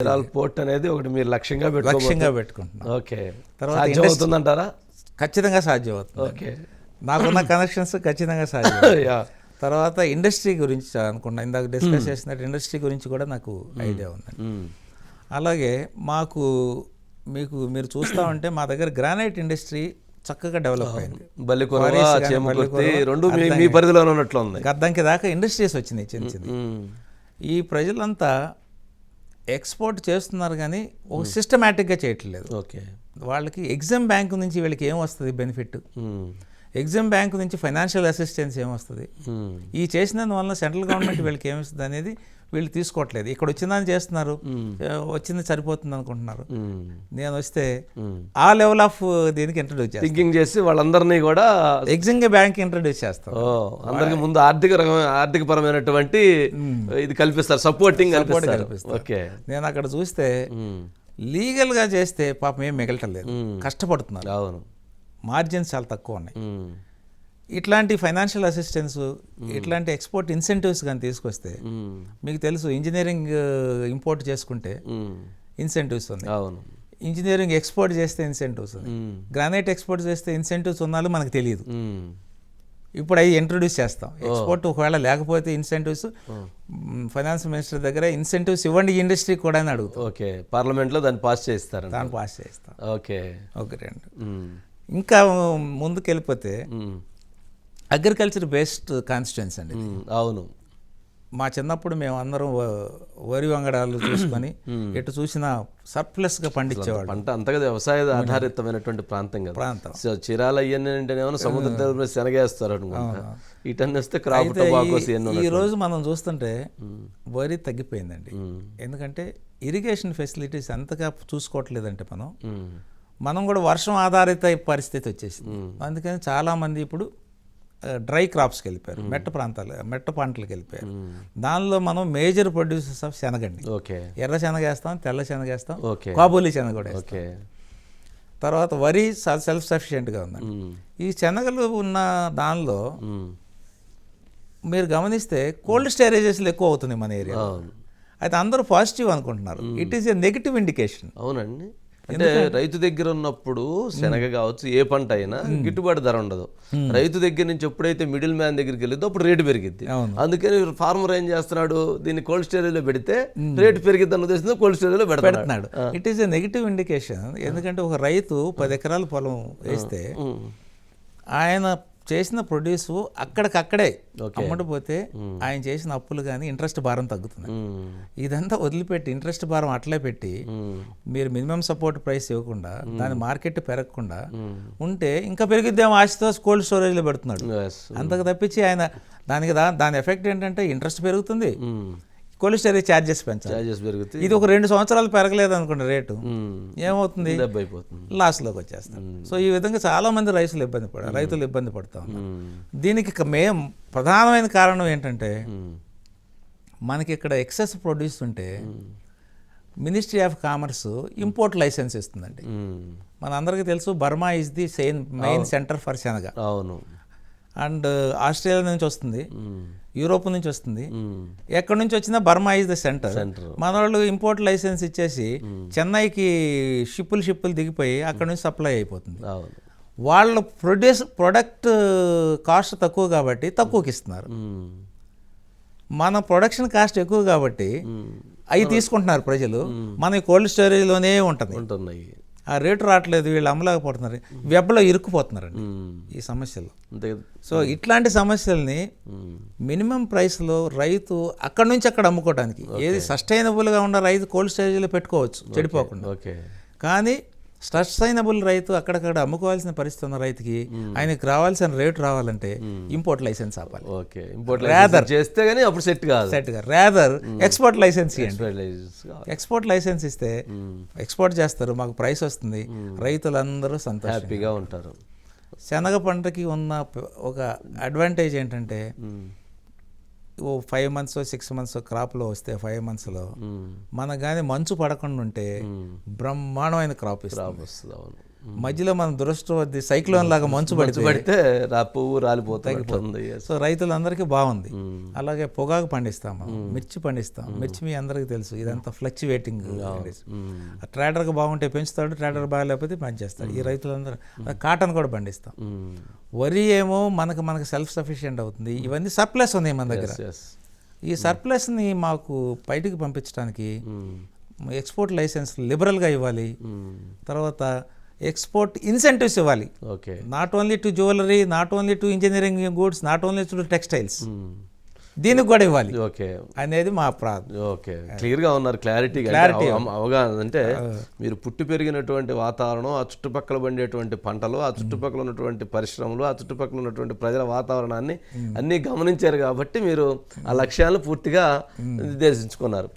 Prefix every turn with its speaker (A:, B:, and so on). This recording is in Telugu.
A: చీరాల పోర్ట్ అనేది ఒకటి మీరు లక్ష్యంగా
B: లక్ష్యంగా పెట్టుకుంటున్నాం.
A: ఓకే.
B: తర్వాత
A: సాధ్యం అవుతుందంటారా?
B: ఖచ్చితంగా సాధ్యం అవుతుంది.
A: ఓకే.
B: నాకున్న కనెక్షన్స్ ఖచ్చితంగా సాధ్యం తర్వాత ఇండస్ట్రీ గురించి అనుకున్నా. ఇందాక డిస్కస్ చేసినట్టు ఇండస్ట్రీ గురించి కూడా నాకు ఐడియా ఉందండి.
A: మ్మ్.
B: అలాగే మాకు మీకు మీరు చూస్తా ఉంటే మా దగ్గర గ్రానైట్ ఇండస్ట్రీ చక్కగా డెవలప్ అయింది.
A: చేమకుర్తి
B: బల్లికొరవ,
A: రెండు మీ మీ పరిధిలోనే ఉన్నట్లు ఉంది.
B: గద్దంకి దాకా ఇండస్ట్రీస్ వచ్చినాయి చిన్న చిన్న. ఈ ప్రజలంతా ఎక్స్పోర్ట్ చేస్తున్నారు కానీ ఒక సిస్టమేటిక్గా చేయట్లేదు.
A: ఓకే.
B: వాళ్ళకి ఎగ్జామ్ బ్యాంక్ నుంచి వీళ్ళకి ఏం వస్తుంది బెనిఫిట్?
A: మ్మ్.
B: ఎగ్జామ్ బ్యాంక్ నుంచి ఫైనాన్షియల్ అసిస్టెన్స్ ఏమొస్తుంది. ఈ చేసినందువల్ల సెంట్రల్ గవర్నమెంట్ వీళ్ళకి ఏమిస్తుంది అనేది వీళ్ళు తీసుకోవట్లేదు. ఇక్కడ వచ్చిందని చేస్తున్నారు. వచ్చింది సరిపోతుంది అనుకుంటున్నారు. నేను వస్తే. ఆ లెవెల్ ఆఫ్ దీనికి ఇంట్రడ్యూస్ చేస్తాను
A: థింకింగ్ చేసి వాళ్ళందరినీ కూడా
B: ఎగ్జామ్ బ్యాంక్ ఇంట్రడ్యూస్ చేస్తాం.
A: ఓ అందరికి ముందు ఆర్థిక రకమైన ఆర్థిక పరమైనటువంటి ఇది కల్పిస్తారు. సపోర్టింగ్ కల్పిస్తారు. ఓకే.
B: నేను అక్కడ చూస్తే
A: మ్మ్.
B: లీగల్గా చేస్తే పాపం ఏం మిగలటం లేదు. కష్టపడుతున్నారు.
A: అవును.
B: మార్జిన్స్ చాలా తక్కువ ఉన్నాయి. ఇట్లాంటి ఫైనాన్షియల్ అసిస్టెన్స్ ఇట్లాంటి ఎక్స్పోర్ట్ ఇన్సెంటివ్స్ కానీ తీసుకొస్తే. మీకు తెలుసు ఇంజనీరింగ్ ఇంపోర్ట్ చేసుకుంటే. ఇన్సెంటివ్స్ ఉన్నాయి.
A: అవును.
B: ఇంజనీరింగ్ ఎక్స్పోర్ట్ చేస్తే ఇన్సెంటివ్స్ ఉన్నాయి.
A: మ్మ్.
B: గ్రానైట్ ఎక్స్పోర్ట్ చేస్తే ఇన్సెంటివ్స్ ఉన్నాలో మనకు తెలియదు. ఇప్పుడు అవి ఇంట్రొడ్యూస్ చేస్తాం. ఎక్స్పోర్ట్ ఒకవేళ లేకపోతే ఇన్సెంటివ్స్ ఫైనాన్స్ మినిస్టర్ దగ్గర ఇన్సెంటివ్స్ ఇవ్వండి ఇండస్ట్రీ కూడా అని అడుగుతాం.
A: ఓకే. పార్లమెంట్లో దాన్ని పాస్ చేయిస్తారంట.
B: దాన్ని పాస్ చేస్తాం
A: ఓకే.
B: ఒక రెండు. ఇంకా ముందుకు వెళ్ళిపోతే. అగ్రికల్చర్ బేస్డ్ కాన్స్టిట్యున్సీ అండి.
A: అవును.
B: మా చిన్నప్పుడు మేము అందరం వరి వంగడాలు చూసుకొని ఎటు చూసినా సర్ప్లస్గా పండించేవాడు
A: పంట అంతగా వ్యవసాయ ఆధారితమైనటువంటి ప్రాంతం కదా.
B: ప్రాంతం.
A: సో చీరాలు అంటేనేమో సముద్ర తీరం మీద శనగేస్తారు క్రాప్
B: ఈ- రోజు మనం చూస్తుంటే వరి తగ్గిపోయిందండి. ఎందుకంటే ఇరిగేషన్ ఫెసిలిటీస్ ఎంతగా చూసుకోవట్లేదంటే మనం. మనం కూడా వర్షం ఆధారిత పరిస్థితి వచ్చేసింది. అందుకని చాలామంది ఇప్పుడు డ్రై క్రాప్స్కి వెళ్ళిపోయారు. మెట్ట ప్రాంతాలు మెట్ట పంటలకు వెళ్ళిపోయారు. దానిలో మనం మేజర్ ప్రొడ్యూసర్స్ ఆఫ్ శనగండి.
A: ఓకే.
B: ఎర్ర శనగ వేస్తాం తెల్ల శనగ వేస్తాం
A: ఓకే.
B: కాబూలి శనగ కూడా వేస్తాం.
A: ఓకే.
B: తర్వాత వరి సెల్ఫ్ సఫిషియెంట్గా ఉందండి. ఈ శనగలు ఉన్న దానిలో. మీరు గమనిస్తే కోల్డ్ స్టోరేజెస్లు ఎక్కువ అవుతుంది మన ఏరియా అయితే అందరూ పాజిటివ్ అనుకుంటున్నారు. It is a negative indication.
A: అవునండి. అంటే రైతు దగ్గర ఉన్నప్పుడు శనగ కావచ్చు ఏ పంట అయినా గిట్టుబాటు ధర ఉండదు. రైతు దగ్గర నుంచి ఎప్పుడైతే మిడిల్ మ్యాన్ దగ్గరికి వెళ్ళిద్దో అప్పుడు రేటు పెరిగిద్ది.
B: అవును.
A: అందుకని ఫార్మర్ ఏం చేస్తున్నాడు? దీన్ని కోల్డ్ స్టోరేజ్లో పెడితే రేటు పెరిగిద్ది అన్న ఉద్దేశంతో కోల్డ్ స్టోరేజ్లో పెడతాడు
B: పెడుతున్నాడు it is a negative indication ఎందుకంటే ఒక రైతు పది ఎకరాల పొలం వేస్తే. ఆయన చేసిన ప్రొడ్యూస్ అక్కడికక్కడే అమ్మడిపోతే ఆయన చేసిన అప్పులు కానీ ఇంట్రెస్ట్ భారం తగ్గుతుంది. ఇదంతా వదిలిపెట్టి ఇంట్రెస్ట్ భారం అట్లే పెట్టి. మీరు మినిమం సపోర్ట్ ప్రైస్ ఇవ్వకుండా దాని మార్కెట్ పెరగకుండా ఉంటే ఇంకా పెరిగిద్దేమో ఆశతో కోల్డ్ స్టోరేజ్లో పెడుతున్నాడు. అంతకు తప్పించి ఆయన దానికి దాని ఎఫెక్ట్ ఏంటంటే ఇంట్రెస్ట్ పెరుగుతుంది. స్టోరేజ్ ఛార్జెస్ పెంచాలి.
A: పెరుగుతాయి.
B: ఇది ఒక రెండు సంవత్సరాలు పెరగలేదు అనుకోండి రేటు. ఏమవుతుంది? లాస్లోకి వచ్చేస్తారు సో ఈ విధంగా చాలా మంది రైతులు ఇబ్బంది పడ రైతులు ఇబ్బంది పడుతూ ఉన్నారు. దీనికి మేం ప్రధానమైన కారణం ఏంటంటే. మనకి ఇక్కడ ఎక్సెస్ ప్రొడ్యూస్ ఉంటే ministry of commerce import license ఇస్తుందండి.
A: మ్మ్.
B: మన అందరికీ తెలుసు Burma is the same main center for senaga
A: అవును.
B: అండ్ ఆస్ట్రేలియా నుంచి వస్తుంది. యూరోప్ నుంచి వస్తుంది. ఎక్కడి నుంచి వచ్చినా బర్మా ఇస్ ద సెంటర్. మన వాళ్ళు ఇంపోర్ట్ లైసెన్స్ ఇచ్చేసి చెన్నైకి షిప్పులు షిప్పులు దిగిపోయి అక్కడ నుంచి సప్లై అయిపోతుంది. వాళ్ళ ప్రొడ్యూస్ ప్రొడక్ట్ కాస్ట్ తక్కువ కాబట్టి తక్కువకి ఇస్తున్నారు. మన ప్రొడక్షన్ కాస్ట్ ఎక్కువ కాబట్టి. అవి తీసుకుంటున్నారు ప్రజలు. మన కోల్డ్ స్టోరేజ్లోనే ఉంటుంది.
A: ఉంటున్నాయి.
B: ఆ రేటు రావట్లేదు వీళ్ళు అమ్మలేకపోతున్నారు వెబ్లో ఇరుక్కుపోతున్నారండి. ఈ సమస్యలు. సో ఇట్లాంటి సమస్యల్ని. మినిమం ప్రైస్లో రైతు అక్కడి నుంచి అక్కడ అమ్ముకోవడానికి ఏది సస్టైనబుల్గా ఉన్న రైతు కోల్డ్ స్టోరేజ్లో పెట్టుకోవచ్చు చెడిపోకుండా.
A: ఓకే.
B: కానీ సస్టైనబుల్ రైతు అక్కడక్కడ అమ్ముకోవాల్సిన పరిస్థితి ఉన్న రైతుకి ఆయనకి రావాల్సిన రేటు రావాలంటే ఇంపోర్ట్ లైసెన్స్ ఆపాలి.
A: Okay import
B: Rather.
A: చేస్తే గానీ అప్పుడు సెట్ కాదు.
B: సెట్గా rather export license. Export license ఇస్తే ఎక్స్పోర్ట్ చేస్తారు మాకు ప్రైస్ వస్తుంది రైతులందరూ సంతోషం
A: హ్యాపీగా ఉంటారు.
B: శనగ పంటకి ఉన్న ఒక అడ్వాంటేజ్ ఏంటంటే. ఓ ఫైవ్ మంత్స్ సిక్స్ మంత్స్ క్రాప్లో వస్తే ఫైవ్ మంత్స్లో. మనకు కానీ మంచు పడకుండా ఉంటే. బ్రహ్మాండమైన క్రాప్ ఇస్తుంది
A: క్రాప్ వస్తుంది అవును
B: మధ్యలో మనం దురదృష్టవద్ది సైక్లోన్ లాగా మంచు పడితే
A: పడితే రా పువ్వు రాలిపోతుంది
B: సో రైతులందరికీ బాగుంది. అలాగే పొగాకు పండిస్తాం మనం మిర్చి పండిస్తాం మిర్చి మీ అందరికీ తెలుసు. ఇదంతా ఫ్లక్చువేటింగ్ ట్రేడర్కి బాగుంటే పెంచుతాడు ట్రేడర్ బాగాలేకపోతే పనిచేస్తాడు. ఈ రైతులందరూ కాటన్ కూడా పండిస్తాం. వరి ఏమో మనకు మనకు సెల్ఫ్ సఫిషియెంట్ అవుతుంది ఇవన్నీ సర్ప్లస్ ఉన్నాయి మన దగ్గర. ఈ సర్ప్లస్ని మాకు బయటికి పంపించడానికి ఎక్స్పోర్ట్ లైసెన్స్ లిబరల్గా ఇవ్వాలి. తర్వాత ఎక్స్పోర్ట్ ఇన్సెంటివ్స్ ఇవ్వాలి.
A: Okay.
B: Not only to jewellery not only to engineering goods not only to textiles దీనికి కూడా ఇవ్వాలి.
A: ఓకే.
B: అనేది మా ప్రా
A: ఓకే. క్లియర్గా ఉన్నారు క్లారిటీ అవగాహన అంటే మీరు పుట్టి పెరిగినటువంటి వాతావరణం ఆ చుట్టుపక్కల పండేటువంటి పంటలు ఆ చుట్టుపక్కల ఉన్నటువంటి పరిశ్రమలు ఆ చుట్టుపక్కల ఉన్నటువంటి ప్రజల వాతావరణాన్ని అన్ని గమనించారు కాబట్టి మీరు ఆ లక్ష్యాలను పూర్తిగా నిర్దేశించుకున్నారు.